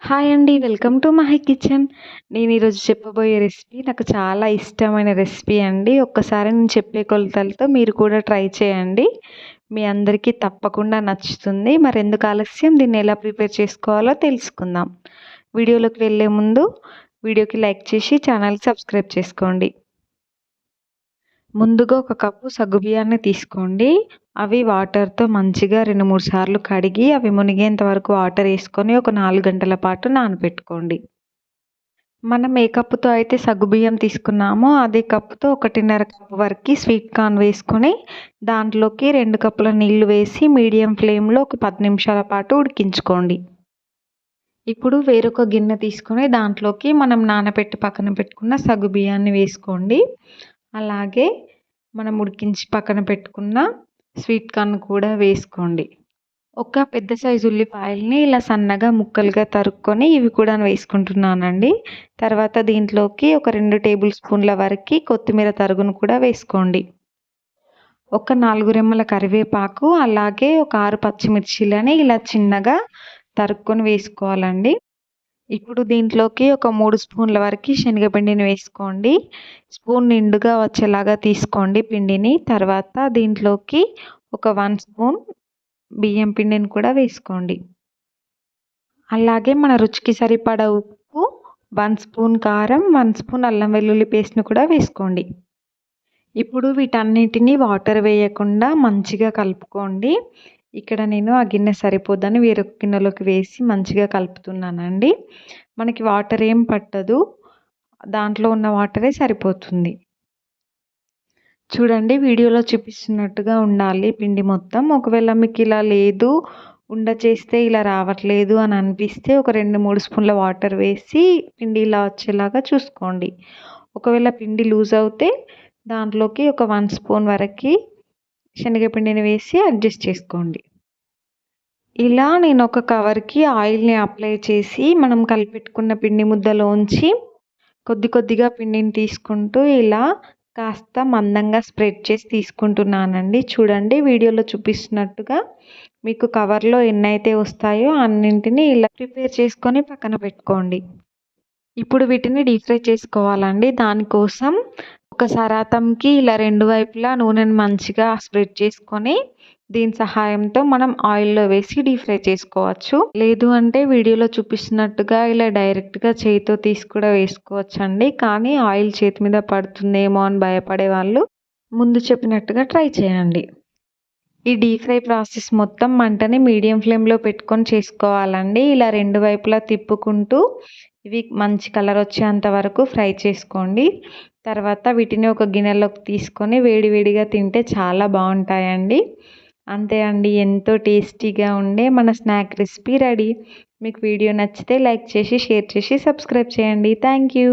Hi అండి welcome to my kitchen నేను ఈరోజు చెప్పబోయే రెసిపీ నాకు చాలా ఇష్టమైన రెసిపీ అండి ఒక్కసారి నేను చెప్పే కొలతలతో మీరు కూడా ట్రై చేయండి. మీ అందరికీ తప్పకుండా నచ్చుతుంది. మరి ఎందుకు ఆలస్యం? దీన్ని ఎలా ప్రిపేర్ చేసుకోవాలో తెలుసుకుందాం. వీడియోలోకి వెళ్ళే ముందు వీడియోకి లైక్ చేసి ఛానల్కి సబ్స్క్రైబ్ చేసుకోండి. ముందుగా ఒక కప్పు సగ్గుబియ్యాన్ని తీసుకోండి. అవి వాటర్తో మంచిగా రెండు మూడు సార్లు కడిగి అవి మునిగేంత వరకు వాటర్ వేసుకొని ఒక నాలుగు గంటల పాటు నానబెట్టుకోండి. మనం ఏ కప్పుతో అయితే సగ్గుబియ్యం తీసుకున్నామో అదే కప్పుతో ఒకటిన్నర కప్పు వరకు స్వీట్ కార్న్ వేసుకొని దాంట్లోకి రెండు కప్పుల నీళ్ళు వేసి మీడియం ఫ్లేమ్లో ఒక పది నిమిషాల పాటు ఉడికించుకోండి. ఇప్పుడు వేరొక గిన్నె తీసుకొని దాంట్లోకి మనం నానబెట్టి పక్కన పెట్టుకున్న సగ్గు బియ్యాన్ని వేసుకోండి. అలాగే మనం ఉడికించి పక్కన పెట్టుకున్న స్వీట్ కార్న్ కూడా వేసుకోండి. ఒక పెద్ద సైజు ఉల్లిపాయల్ని ఇలా సన్నగా ముక్కలుగా తరుక్కొని ఇవి కూడా వేసుకుంటున్నానండి. తర్వాత దీంట్లోకి ఒక రెండు టేబుల్ స్పూన్ల వరకు కొత్తిమీర తరుగును కూడా వేసుకోండి. ఒక నాలుగు రెమ్మల కరివేపాకు అలాగే ఒక ఆరు పచ్చిమిర్చీలని ఇలా చిన్నగా తరుక్కొని వేసుకోవాలండి. ఇప్పుడు దీంట్లోకి ఒక మూడు స్పూన్ల వరకు శనగపిండిని వేసుకోండి. స్పూన్ నిండుగా వచ్చేలాగా తీసుకోండి పిండిని. తర్వాత దీంట్లోకి ఒక వన్ స్పూన్ బియ్యం పిండిని కూడా వేసుకోండి. అలాగే మన రుచికి సరిపడ ఉప్పు వన్ స్పూన్ కారం వన్ స్పూన్ అల్లం వెల్లుల్లి పేస్ట్ని కూడా వేసుకోండి. ఇప్పుడు వీటన్నిటిని వాటర్ వేయకుండా మంచిగా కలుపుకోండి. ఇక్కడ నేను ఆ గిన్నె సరిపోద్దని వేరొక గిన్నెలోకి వేసి మంచిగా కలుపుతున్నానండి. మనకి వాటర్ ఏం పట్టదు. దాంట్లో ఉన్న వాటరే సరిపోతుంది. చూడండి వీడియోలో చూపిస్తున్నట్టుగా ఉండాలి పిండి మొత్తం. ఒకవేళ మీకు ఇలా లేదు ఉండ చేస్తే ఇలా రావట్లేదు అని అనిపిస్తే ఒక రెండు మూడు స్పూన్ల వాటర్ వేసి పిండి ఇలా వచ్చేలాగా చూసుకోండి. ఒకవేళ పిండి లూజ్ అవుతే దాంట్లోకి ఒక వన్ స్పూన్ వరకు శనగపిండిని వేసి అడ్జస్ట్ చేసుకోండి. ఇలా నేను ఒక కవర్కి ఆయిల్ని అప్లై చేసి మనం కలిపెట్టుకున్న పిండి ముద్దలోంచి కొద్ది కొద్దిగా పిండిని తీసుకుంటూ ఇలా కాస్త మందంగా స్ప్రెడ్ చేసి తీసుకుంటున్నానండి. చూడండి వీడియోలో చూపిస్తున్నట్టుగా మీకు కవర్లో ఎన్నైతే వస్తాయో అన్నింటినీ ఇలా ప్రిపేర్ చేసుకొని పక్కన పెట్టుకోండి. ఇప్పుడు వీటిని డీప్ ఫ్రై చేసుకోవాలండి. దానికోసం ఒక సరాతంకి ఇలా రెండు వైపులా నూనెను మంచిగా స్ప్రెడ్ చేసుకొని దీని సహాయంతో మనం ఆయిల్లో వేసి డీప్ ఫ్రై చేసుకోవచ్చు. లేదు అంటే వీడియోలో చూపిస్తున్నట్టుగా ఇలా డైరెక్ట్గా చేతితో తీసి కూడా వేసుకోవచ్చు అండి కానీ ఆయిల్ చేతి మీద పడుతుందేమో అని భయపడే వాళ్ళు ముందు చెప్పినట్టుగా ట్రై చేయండి. ఈ డీప్ ఫ్రై ప్రాసెస్ మొత్తం మంటని మీడియం ఫ్లేమ్లో పెట్టుకొని చేసుకోవాలండి. ఇలా రెండు వైపులా తిప్పుకుంటూ ఇవి మంచి కలర్ వచ్చేంత వరకు ఫ్రై చేసుకోండి. తర్వాత వీటిని ఒక గిన్నెలోకి తీసుకొని వేడివేడిగా తింటే చాలా బాగుంటాయండి. అంతే అండి ఎంతో టేస్టీగా ఉండే మన స్నాక్ రెసిపీ రెడీ. మీకు వీడియో నచ్చితే లైక్ చేసి షేర్ చేసి సబ్స్క్రైబ్ చేయండి. Thank you